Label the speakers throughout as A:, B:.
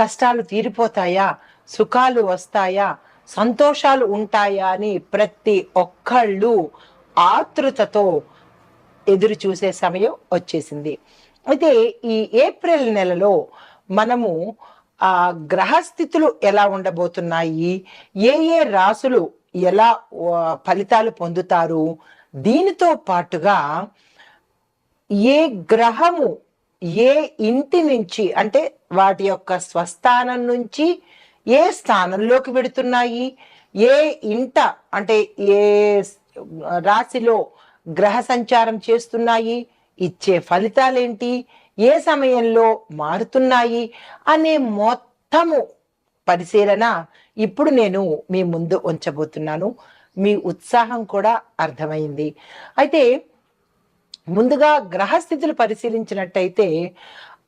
A: కష్టాలు తీరిపోతాయా? సుఖాలు వస్తాయా? సంతోషాలు ఉంటాయా? అని ప్రతి ఒక్కళ్ళు ఆతృతతో ఎదురు చూసే సమయం వచ్చేసింది. అయితే ఈ ఏప్రిల్ నెలలో మనము ఆ గ్రహస్థితులు ఎలా ఉండబోతున్నాయి? ఏ ఏ రాసులు ఎలా ఫలితాలు పొందుతారు? దీనితో పాటుగా ఏ గ్రహము ఏ ఇంటి నుంచి అంటే వాటి యొక్క స్వస్థానం నుంచి ఏ స్థానంలోకి వెడుతున్నాయి? ఏ ఇంట అంటే ఏ రాశిలో గ్రహ సంచారం చేస్తున్నాయి? ఇచ్చే ఫలితాలేంటి? ఏ సమయంలో మారుతున్నాయి? అనే మొత్తము పరిశీలన ఇప్పుడు నేను మీ ముందు ఉంచబోతున్నాను. మీ ఉత్సాహం కూడా అర్థమైంది. అయితే ముందుగా గ్రహస్థితులు పరిశీలించినట్టయితే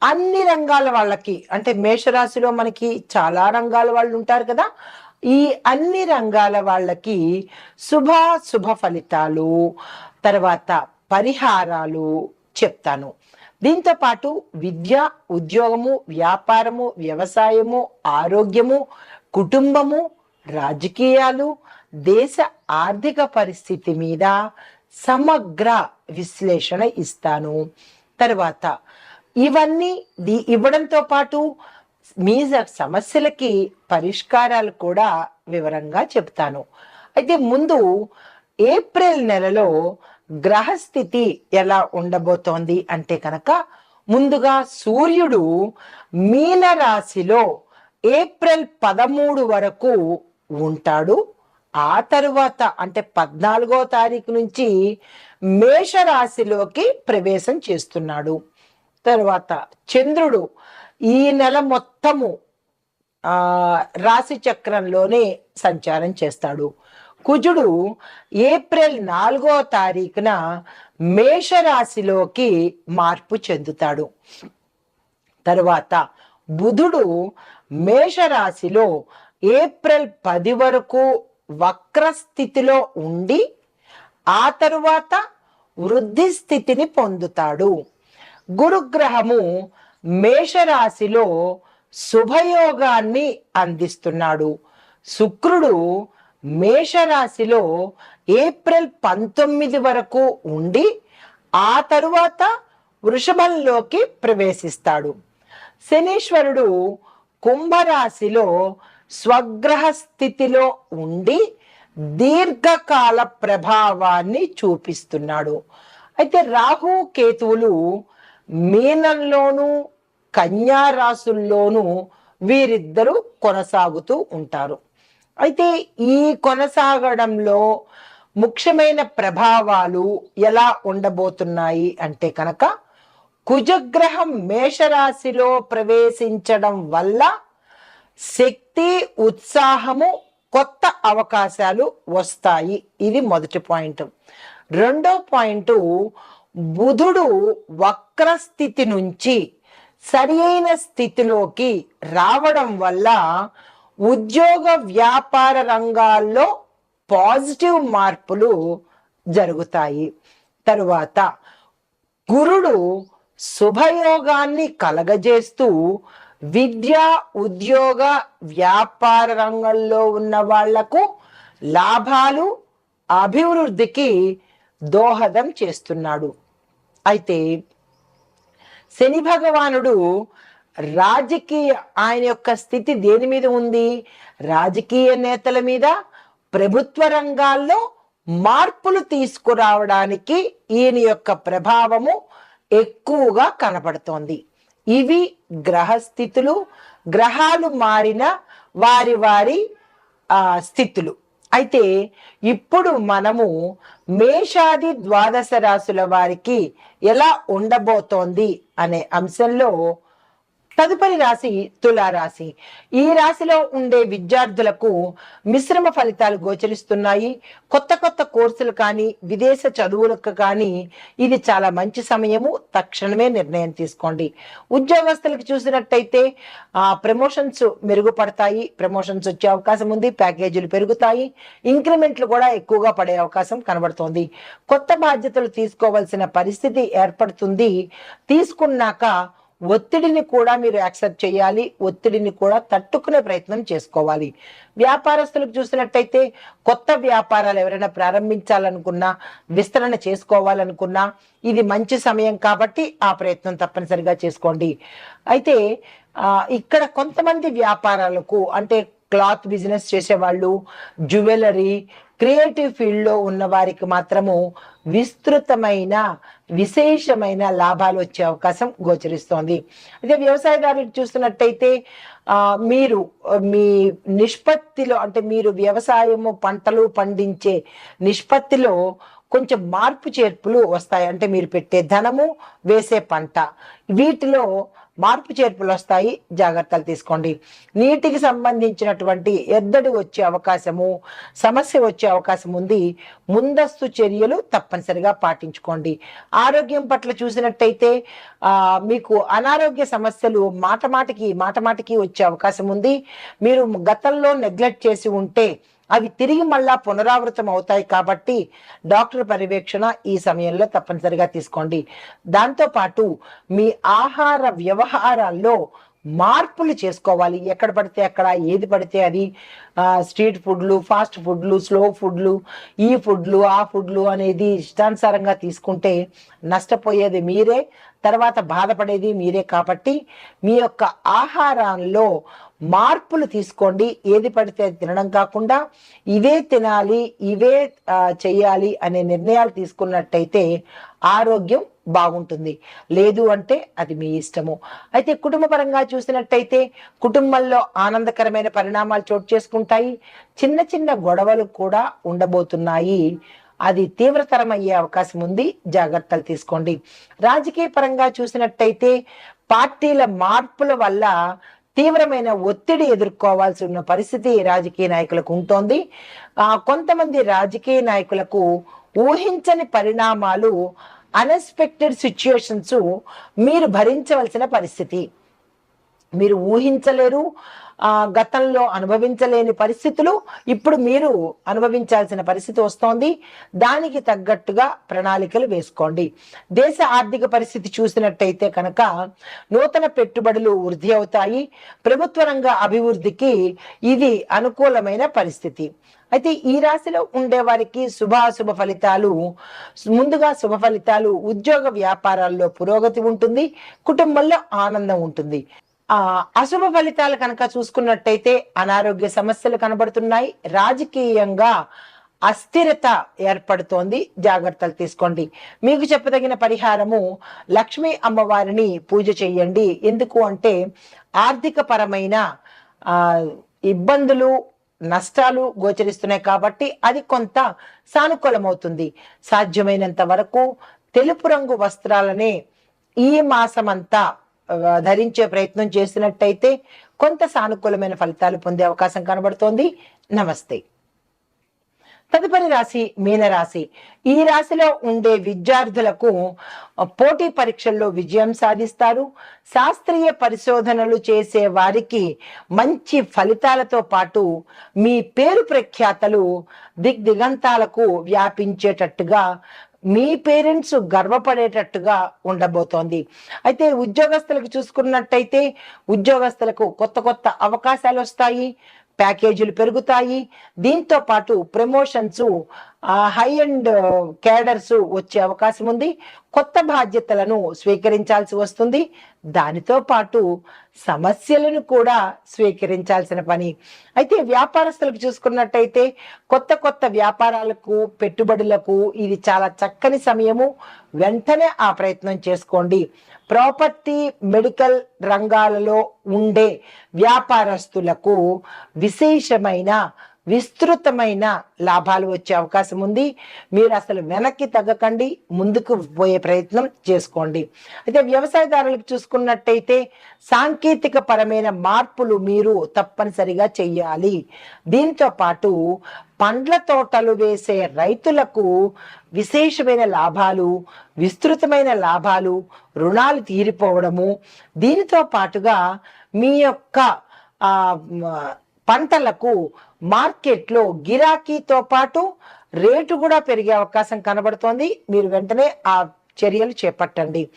A: అన్ని రంగాల వాళ్ళకి అంటే మేషరాశిలో మనకి చాలా రంగాల వాళ్ళు ఉంటారు కదా. ఈ అన్ని రంగాల వాళ్ళకి శుభ శుభ ఫలితాలు తర్వాత పరిహారాలు చెప్తాను. దీంతో పాటు విద్య ఉద్యోగము వ్యాపారము వ్యవసాయము ఆరోగ్యము కుటుంబము రాజకీయాలు దేశ ఆర్థిక పరిస్థితి మీద సమగ్ర విశ్లేషణ ఇస్తాను. తర్వాత ఇవన్నీ ది- ఇవ్వడంతో పాటు మీ సమస్యలకి పరిష్కారాలు కూడా వివరంగా చెప్తాను అయితే ముందు ఏప్రిల్ నెలలో గ్రహస్థితి ఎలా ఉండబోతోంది అంటే కనుక ముందుగా సూర్యుడు మీన రాశిలో ఏప్రిల్ పదమూడు వరకు ఉంటాడు. ఆ తరువాత అంటే పద్నాలుగో తారీఖు నుంచి మేషరాశిలోకి ప్రవేశం చేస్తున్నాడు. తర్వాత చంద్రుడు ఈ నెల మొత్తము ఆ రాశి చక్రంలోనే సంచారం చేస్తాడు. కుజుడు ఏప్రిల్ నాలుగో తారీఖున మేషరాశిలోకి మార్పు చెందుతాడు. తరువాత బుధుడు మేషరాశిలో ఏప్రిల్ పది వరకు వక్ర స్థితిలో ఉండి ఆ తరువాత వృద్ధి స్థితిని పొందుతాడు. గురుగ్రహము మేషరాశిలో శుభయోగాన్ని అందిస్తున్నాడు. శుక్రుడు మేషరాశిలో ఏప్రిల్ పంతొమ్మిది వరకు ఉండి ఆ తరువాత వృషభంలోకి ప్రవేశిస్తాడు. శనీశ్వరుడు కుంభరాశిలో స్వగ్రహ స్థితిలో ఉండి దీర్ఘకాల ప్రభావాన్ని చూపిస్తున్నాడు. అయితే రాహు కేతువులు మీనంలోను కన్యా రాసుల్లోనూ వీరిద్దరూ కొనసాగుతూ ఉంటారు. అయితే ఈ కొనసాగడంలో ముఖ్యమైన ప్రభావాలు ఎలా ఉండబోతున్నాయి అంటే కనుక కుజగ్రహం మేషరాశిలో ప్రవేశించడం వల్ల శక్తి ఉత్సాహము కొత్త అవకాశాలు వస్తాయి. ఇది మొదటి పాయింట్. రెండో పాయింట్ బుధుడు వక్ర స్థితి నుంచి సరి అయిన స్థితిలోకి రావడం వల్ల ఉద్యోగ వ్యాపార రంగాల్లో పాజిటివ్ మార్పులు జరుగుతాయి. తరువాత గురుడు శుభయోగాన్ని కలగజేస్తూ విద్య ఉద్యోగ వ్యాపార రంగంలో ఉన్న వాళ్ళకు లాభాలు అభివృద్ధికి దోహదం చేస్తున్నాడు. అయితే శని భగవానుడు రాజకీయ ఆయన యొక్క స్థితి దేని మీద ఉంది? రాజకీయ నేతల మీద ప్రభుత్వ రంగాల్లో మార్పులు తీసుకురావడానికి ఈయన యొక్క ప్రభావము ఎక్కువగా కనపడుతోంది. ఇవి గ్రహస్థితులు గ్రహాలు మారిన వారి వారి స్థితులు. అయితే ఇప్పుడు మనము మేషాది ద్వాదశ రాశుల వారికి ఎలా ఉండబోతోంది అనే అంశంలో తదుపరి రాశి తులారాశి ఈ రాశిలో ఉండే విద్యార్థులకు మిశ్రమ ఫలితాలు గోచరిస్తున్నాయి. కొత్త కొత్త కోర్సులు కానీ విదేశ చదువులకు కానీ ఇది చాలా మంచి సమయము. తక్షణమే నిర్ణయం తీసుకోండి. ఉద్యోగస్తులకు చూసినట్టయితే ఆ ప్రమోషన్స్ మెరుగుపడతాయి. ప్రమోషన్స్ వచ్చే అవకాశం ఉంది. ప్యాకేజీలు పెరుగుతాయి. ఇంక్రిమెంట్లు కూడా ఎక్కువగా పడే అవకాశం కనబడుతోంది. కొత్త బాధ్యతలు తీసుకోవాల్సిన పరిస్థితి ఏర్పడుతుంది. తీసుకున్నాక ఒత్తిడిని కూడా మీరు యాక్సెప్ట్ చేయాలి ఒత్తిడిని కూడా తట్టుకునే ప్రయత్నం చేసుకోవాలి. వ్యాపారస్తులకు చూసినట్టయితే కొత్త వ్యాపారాలు ఎవరైనా ప్రారంభించాలనుకున్నా విస్తరణ చేసుకోవాలనుకున్నా ఇది మంచి సమయం కాబట్టి ఆ ప్రయత్నం తప్పనిసరిగా చేసుకోండి. అయితే ఇక్కడ కొంతమంది వ్యాపారాలకు అంటే క్లాత్ బిజినెస్ చేసేవాళ్ళు జ్యువెలరీ క్రియేటివ్ ఫీల్డ్లో ఉన్న వారికి మాత్రము విస్తృతమైన విశేషమైన లాభాలు వచ్చే అవకాశం గోచరిస్తోంది. అదే వ్యవసాయదారులు చూస్తున్నట్టయితే మీరు మీ నిష్పత్తిలో అంటే మీరు వ్యవసాయము పంటలు పండించే నిష్పత్తిలో కొంచెం మార్పు చేర్పులు వస్తాయి. అంటే మీరు పెట్టే ధనము వేసే పంట. వీటిలో మార్పు చేర్పులు వస్తాయి. జాగ్రత్తలు తీసుకోండి. నీటికి సంబంధించినటువంటి ఎద్దడి వచ్చే అవకాశము సమస్య వచ్చే అవకాశం ఉంది. ముందస్తు చర్యలు తప్పనిసరిగా పాటించుకోండి. ఆరోగ్యం పట్ల చూసినట్టయితే మీకు అనారోగ్య సమస్యలు మాట మాటికి మాట మాటికి వచ్చే అవకాశం ఉంది. మీరు గతంలో నెగ్లెక్ట్ చేసి ఉంటే అవి తిరిగి మళ్ళా పునరావృతం అవుతాయి కాబట్టి డాక్టర్ పర్యవేక్షణ ఈ సమయంలో తప్పనిసరిగా తీసుకోండి. దాంతోపాటు మీ ఆహార వ్యవహారాల్లో మార్పులు చేసుకోవాలి. ఎక్కడ పడితే అక్కడ ఏది పడితే అది స్ట్రీట్ ఫుడ్లు ఫాస్ట్ ఫుడ్లు స్లో ఫుడ్లు ఈ ఫుడ్లు ఆ ఫుడ్లు అనేది ఇష్టానుసారంగా తీసుకుంటే నష్టపోయేది మీరే తర్వాత బాధపడేది మీరే కాబట్టి మీ యొక్క ఆహారంలో మార్పులు తీసుకోండి. ఏది పడితే అది తినడం కాకుండా ఇవే తినాలి ఇవే చేయాలి అనే నిర్ణయాలు తీసుకున్నట్టయితే ఆరోగ్యం బాగుంటుంది. లేదు అంటే అది మీ ఇష్టము. అయితే కుటుంబ పరంగా చూసినట్టయితే కుటుంబంలో ఆనందకరమైన పరిణామాలు చోటు చేసుకుంటాయి. చిన్న చిన్న గొడవలు కూడా ఉండబోతున్నాయి. అది తీవ్రతరం అయ్యే అవకాశం ఉంది. జాగ్రత్తలు తీసుకోండి. రాజకీయ పరంగా చూసినట్టయితే పార్టీల మార్పుల వల్ల తీవ్రమైన ఒత్తిడి ఎదుర్కోవాల్సి ఉన్న పరిస్థితి రాజకీయ నాయకులకు ఉంటోంది. ఆ, కొంతమంది రాజకీయ నాయకులకు ఊహించని పరిణామాలు అన్ఎక్స్పెక్టెడ్ సిచ్యుయేషన్స్ మీరు భరించవలసిన పరిస్థితి. మీరు ఊహించలేరు గతంలో అనుభవించలేని పరిస్థితులు ఇప్పుడు మీరు అనుభవించాల్సిన పరిస్థితి వస్తోంది. దానికి తగ్గట్టుగా ప్రణాళికలు వేసుకోండి. దేశ ఆర్థిక పరిస్థితి చూసినట్టయితే కనుక నూతన పెట్టుబడులు వృద్ధి అవుతాయి. ప్రభుత్వ రంగ అభివృద్ధికి ఇది అనుకూలమైన పరిస్థితి. అయితే ఈ రాశిలో ఉండే వారికి శుభాశుభ ఫలితాలు ముందుగా శుభ ఫలితాలు ఉద్యోగ వ్యాపారాల్లో పురోగతి ఉంటుంది కుటుంబంలో ఆనందం ఉంటుంది. ఆ అశుభ ఫలితాలు కనుక చూసుకున్నట్టయితే అనారోగ్య సమస్యలు కనబడుతున్నాయి రాజకీయంగా అస్థిరత ఏర్పడుతోంది జాగ్రత్తలు తీసుకోండి. మీకు చెప్పదగిన పరిహారము లక్ష్మీ అమ్మవారిని పూజ చేయండి. ఎందుకు అంటే ఆర్థిక పరమైన ఇబ్బందులు నష్టాలు గోచరిస్తున్నాయి కాబట్టి అది కొంత సానుకూలమవుతుంది. సాధ్యమైనంత వరకు తెలుపు రంగు వస్త్రాలనే ఈ మాసమంతా అంతా ధరించే ప్రయత్నం చేసినట్టయితే కొంత సానుకూలమైన ఫలితాలు పొందే అవకాశం కనబడుతోంది. నమస్తే. తదుపరి రాశి మీనరాశి ఈ రాశిలో ఉండే విద్యార్థులకు పోటీ పరీక్షల్లో విజయం సాధిస్తారు. శాస్త్రీయ పరిశోధనలు చేసే వారికి మంచి ఫలితాలతో పాటు మీ పేరు ప్రఖ్యాతలు దిగ్దిగంతాలకు వ్యాపించేటట్టుగా మీ పేరెంట్స్ గర్వపడేటట్టుగా ఉండబోతోంది. అయితే ఉద్యోగస్తులకు చూసుకున్నట్టయితే ఉద్యోగస్తులకు కొత్త కొత్త అవకాశాలు వస్తాయి. ప్యాకేజీలు పెరుగుతాయి. దీంతో పాటు ప్రమోషన్స్ హై అండ్ క్యాడర్స్ వచ్చే అవకాశం ఉంది. కొత్త బాధ్యతలను స్వీకరించాల్సి వస్తుంది. దానితో పాటు సమస్యలను కూడా స్వీకరించాల్సిన పని. అయితే వ్యాపారస్తులకు చూసుకున్నట్టయితే కొత్త కొత్త వ్యాపారాలకు పెట్టుబడులకు ఇది చాలా చక్కని సమయము. వెంటనే ఆ ప్రయత్నం చేసుకోండి. ప్రాపర్టీ మెడికల్ రంగాలలో ఉండే వ్యాపారస్తులకు విశేషమైన విస్తృతమైన లాభాలు వచ్చే అవకాశం ఉంది. మీరు అసలు వెనక్కి తగ్గకండి ముందుకు పోయే ప్రయత్నం చేసుకోండి. అయితే వ్యవసాయదారులకు చూసుకున్నట్టయితే సాంకేతిక పరమైన మార్పులు మీరు తప్పనిసరిగా చెయ్యాలి. దీంతో పాటు పండ్ల తోటలు వేసే రైతులకు విశేషమైన లాభాలు విస్తృతమైన లాభాలు రుణాలు తీరిపోవడము. దీనితో పాటుగా మీ యొక్క పంటలకు మార్కెట్లో గిరాకీతో పాటు రేటు కూడా పెరిగే అవకాశం కనబడుతోంది. మీరు వెంటనే ఆ చర్యలు చేపట్టండి.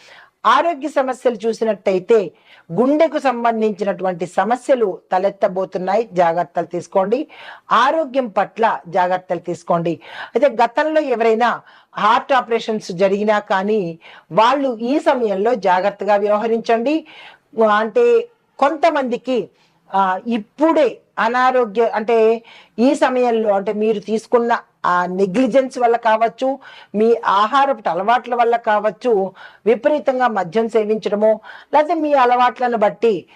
A: ఆరోగ్య సమస్యలు చూసినట్టయితే గుండెకు సంబంధించినటువంటి సమస్యలు తలెత్తబోతున్నాయి. జాగ్రత్తలు తీసుకోండి. ఆరోగ్యం పట్ల జాగ్రత్తలు తీసుకోండి. అయితే గతంలో ఎవరైనా హార్ట్ ఆపరేషన్స్ జరిగినా కానీ వాళ్ళు ఈ సమయంలో జాగ్రత్తగా వ్యవహరించండి. అంటే కొంతమందికి ఇప్పుడే అనారోగ్య అంటే ఈ సమయంలో అంటే మీరు తీసుకున్న ఆ నెగ్లిజెన్స్ వల్ల కావచ్చు మీ ఆహారపు అలవాట్ల వల్ల కావచ్చు విపరీతంగా మద్యం సేవించడము లేకపోతే మీ అలవాట్లను బట్టి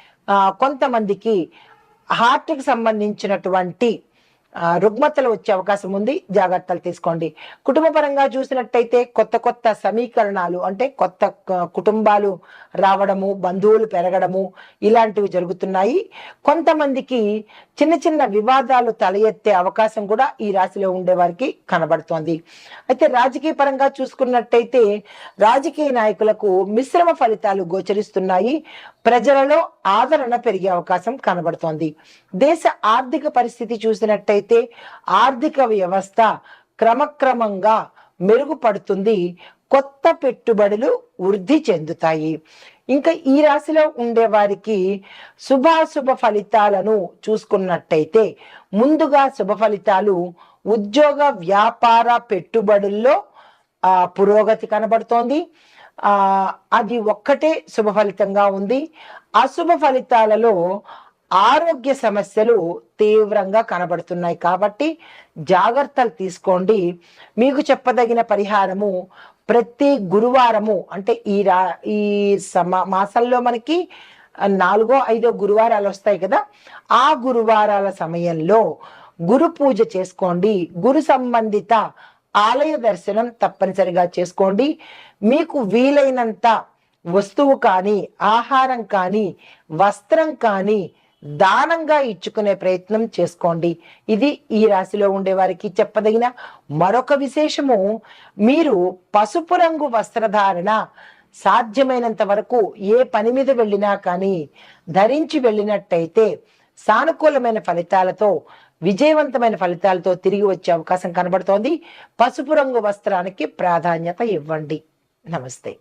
A: కొంతమందికి హార్ట్కి సంబంధించినటువంటి రుగ్మతలు వచ్చే అవకాశం ఉంది. జాగ్రత్తలు తీసుకోండి. కుటుంబ పరంగా చూసినట్టయితే కొత్త కొత్త సమీకరణాలు అంటే కొత్త కుటుంబాలు రావడము బంధువులు పెరగడము ఇలాంటివి జరుగుతున్నాయి. కొంతమందికి చిన్న చిన్న వివాదాలు తల ఎత్తే అవకాశం కూడా ఈ రాశిలో ఉండే వారికి కనబడుతోంది. అయితే రాజకీయ పరంగా చూసుకున్నట్టయితే రాజకీయ నాయకులకు మిశ్రమ ఫలితాలు గోచరిస్తున్నాయి. ప్రజలలో ఆదరణ పెరిగే అవకాశం కనబడుతోంది. దేశ ఆర్థిక పరిస్థితి చూసినట్టయితే ఆర్థిక వ్యవస్థ క్రమక్రమంగా మెరుగుపడుతుంది. కొత్త పెట్టుబడులు వృద్ధి చెందుతాయి. ఇంకా ఈ రాశిలో ఉండే వారికి శుభాశుభ ఫలితాలను చూసుకున్నట్టయితే ముందుగా శుభ ఫలితాలు ఉద్యోగ వ్యాపార పెట్టుబడుల్లో పురోగతి కనబడుతోంది. ఆ అది ఒక్కటే శుభ ఫలితంగా ఉంది. అశుభ ఫలితాలలో ఆరోగ్య సమస్యలు తీవ్రంగా కనబడుతున్నాయి కాబట్టి జాగ్రత్తలు తీసుకోండి. మీకు చెప్పదగిన పరిహారము ప్రతి గురువారము అంటే ఈ రా ఈ సమ మాసంలో మనకి నాలుగో ఐదో గురువారాలు వస్తాయి కదా. ఆ గురువారాల సమయంలో గురు పూజ చేసుకోండి. గురు సంబంధిత ఆలయ దర్శనం తప్పనిసరిగా చేసుకోండి. మీకు వీలైనంత వస్తువు కానీ ఆహారం కానీ వస్త్రం కానీ దానంగా ఇచ్చుకునే ప్రయత్నం చేసుకోండి. ఇది ఈ రాశిలో ఉండే వారికి చెప్పదగిన మరొక విశేషము. మీరు పసుపు రంగు వస్త్రధారణ సాధ్యమైనంత వరకు ఏ పని మీద వెళ్ళినా కానీ ధరించి వెళ్ళినట్టయితే సానుకూలమైన ఫలితాలతో విజయవంతమైన ఫలితాలతో తిరిగి వచ్చే అవకాశం కనబడుతోంది. పసుపు రంగు వస్త్రానికి ప్రాధాన్యత ఇవ్వండి. నమస్తే.